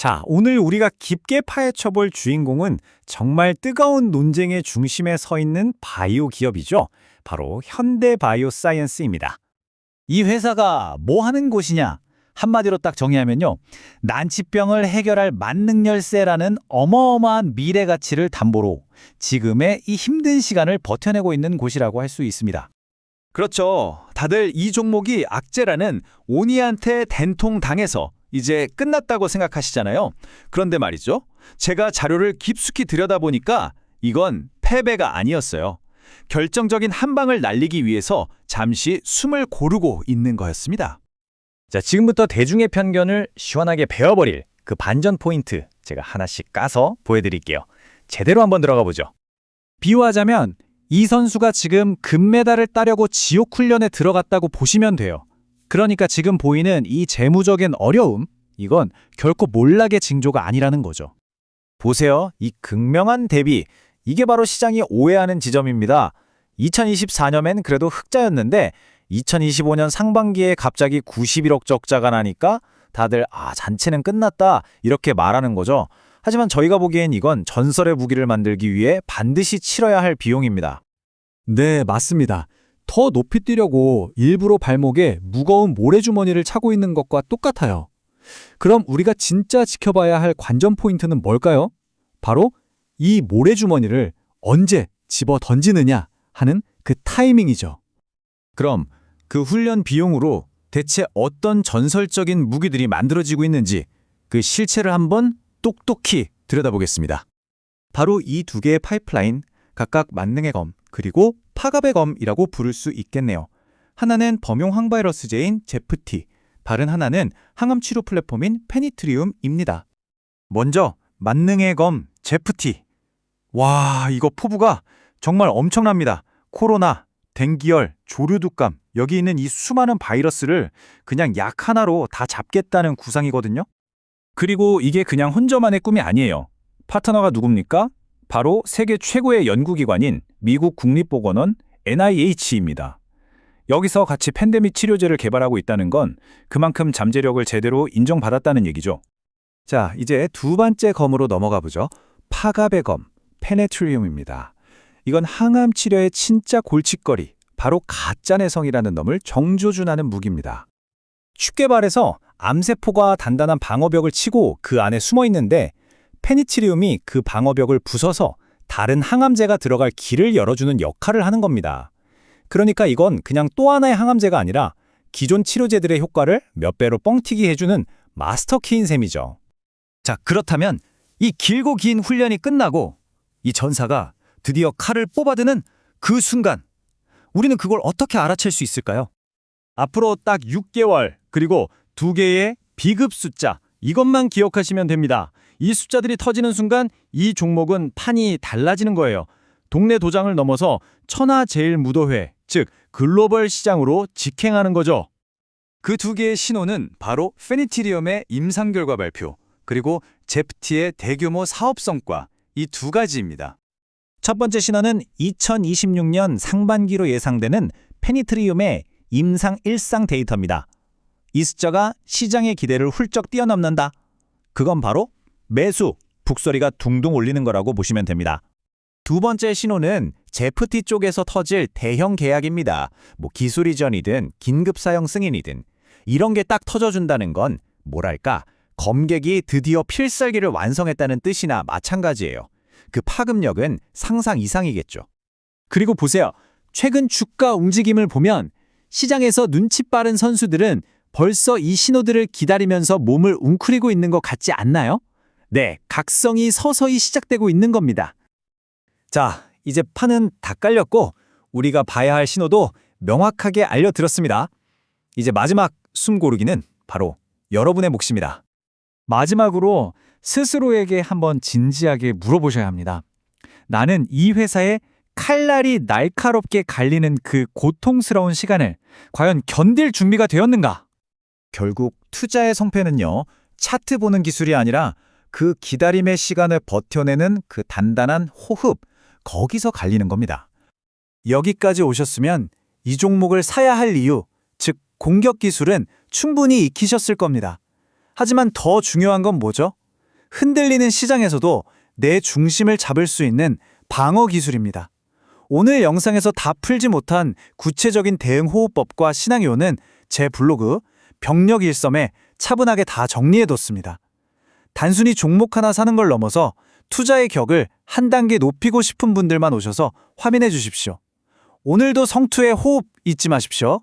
자, 오늘 우리가 깊게 파헤쳐 볼 주인공은 정말 뜨거운 논쟁의 중심에 서 있는 바이오 기업이죠. 바로 현대 바이오 사이언스입니다. 이 회사가 뭐 하는 곳이냐? 한마디로 딱 정의하면요. 난치병을 해결할 만능 열쇠라는 어마어마한 미래 가치를 담보로 지금의 이 힘든 시간을 버텨내고 있는 곳이라고 할 수 있습니다. 그렇죠. 다들 이 종목이 악재라는 오니한테 된통 당해서 이제 끝났다고 생각하시잖아요. 그런데 말이죠. 제가 자료를 깊숙이 들여다보니까 이건 패배가 아니었어요. 결정적인 한 방을 날리기 위해서 잠시 숨을 고르고 있는 거였습니다. 자, 지금부터 대중의 편견을 시원하게 베어버릴 그 반전 포인트 제가 하나씩 까서 보여드릴게요. 제대로 한번 들어가 보죠. 비유하자면 이 선수가 지금 금메달을 따려고 지옥 훈련에 들어갔다고 보시면 돼요. 그러니까 지금 보이는 이 재무적인 어려움, 이건 결코 몰락의 징조가 아니라는 거죠. 보세요. 이 극명한 대비. 이게 바로 시장이 오해하는 지점입니다. 2024년엔 그래도 흑자였는데 2025년 상반기에 갑자기 91억 적자가 나니까 다들 아, 잔치는 끝났다. 이렇게 말하는 거죠. 하지만 저희가 보기엔 이건 전설의 무기를 만들기 위해 반드시 치러야 할 비용입니다. 네, 맞습니다. 더 높이 뛰려고 일부러 발목에 무거운 모래주머니를 차고 있는 것과 똑같아요. 그럼 우리가 진짜 지켜봐야 할 관전 포인트는 뭘까요? 바로 이 모래주머니를 언제 집어 던지느냐 하는 그 타이밍이죠. 그럼 그 훈련 비용으로 대체 어떤 전설적인 무기들이 만들어지고 있는지 그 실체를 한번 똑똑히 들여다보겠습니다. 바로 이 두 개의 파이프라인, 각각 만능의 검, 그리고 파갑의 검이라고 부를 수 있겠네요. 하나는 범용 항바이러스제인 제프티, 다른 하나는 항암 치료 플랫폼인 페니트리움입니다. 먼저 만능의 검 제프티. 와, 이거 포부가 정말 엄청납니다. 코로나, 댕기열, 조류독감, 여기 있는 이 수많은 바이러스를 그냥 약 하나로 다 잡겠다는 구상이거든요. 그리고 이게 그냥 혼자만의 꿈이 아니에요. 파트너가 누굽니까? 바로 세계 최고의 연구기관인 미국 국립보건원 NIH입니다. 여기서 같이 팬데믹 치료제를 개발하고 있다는 건 그만큼 잠재력을 제대로 인정받았다는 얘기죠. 자, 이제 두 번째 검으로 넘어가 보죠. 파갑의 검, 페네트리움입니다. 이건 항암 치료의 진짜 골칫거리, 바로 가짜 내성이라는 놈을 정조준하는 무기입니다. 쉽게 말해서 암세포가 단단한 방어벽을 치고 그 안에 숨어 있는데 페니치리움이 그 방어벽을 부숴서 다른 항암제가 들어갈 길을 열어주는 역할을 하는 겁니다. 그러니까 이건 그냥 또 하나의 항암제가 아니라 기존 치료제들의 효과를 몇 배로 뻥튀기 해주는 마스터키인 셈이죠. 자, 그렇다면 이 길고 긴 훈련이 끝나고 이 전사가 드디어 칼을 뽑아드는 그 순간 우리는 그걸 어떻게 알아챌 수 있을까요? 앞으로 딱 6개월 그리고 두 개의 비급 숫자 이것만 기억하시면 됩니다. 이 숫자들이 터지는 순간 이 종목은 판이 달라지는 거예요. 동네 도장을 넘어서 천하제일무도회, 즉 글로벌 시장으로 직행하는 거죠. 그 두 개의 신호는 바로 페니티리움의 임상 결과 발표, 그리고 제프티의 대규모 사업 성과 이 두 가지입니다. 첫 번째 신호는 2026년 상반기로 예상되는 페니트리움의 임상 일상 데이터입니다. 이 숫자가 시장의 기대를 훌쩍 뛰어넘는다. 그건 바로 매수, 북소리가 둥둥 울리는 거라고 보시면 됩니다. 두 번째 신호는 제프티 쪽에서 터질 대형 계약입니다. 뭐 기술 이전이든 긴급 사용 승인이든 이런 게 딱 터져준다는 건 뭐랄까 검객이 드디어 필살기를 완성했다는 뜻이나 마찬가지예요. 그 파급력은 상상 이상이겠죠. 그리고 보세요. 최근 주가 움직임을 보면 시장에서 눈치 빠른 선수들은 벌써 이 신호들을 기다리면서 몸을 웅크리고 있는 것 같지 않나요? 네, 각성이 서서히 시작되고 있는 겁니다. 자, 이제 판은 다 깔렸고 우리가 봐야 할 신호도 명확하게 알려드렸습니다. 이제 마지막 숨 고르기는 바로 여러분의 몫입니다. 마지막으로 스스로에게 한번 진지하게 물어보셔야 합니다. 나는 이 회사에 칼날이 날카롭게 갈리는 그 고통스러운 시간을 과연 견딜 준비가 되었는가? 결국 투자의 성패는요, 차트 보는 기술이 아니라 그 기다림의 시간을 버텨내는 그 단단한 호흡, 거기서 갈리는 겁니다. 여기까지 오셨으면 이 종목을 사야 할 이유, 즉 공격 기술은 충분히 익히셨을 겁니다. 하지만 더 중요한 건 뭐죠? 흔들리는 시장에서도 내 중심을 잡을 수 있는 방어 기술입니다. 오늘 영상에서 다 풀지 못한 구체적인 대응 호흡법과 시나리오는 제 블로그 병력 일섬에 차분하게 다 정리해뒀습니다. 단순히 종목 하나 사는 걸 넘어서 투자의 격을 한 단계 높이고 싶은 분들만 오셔서 확인해 주십시오. 오늘도 성투의 호흡 잊지 마십시오.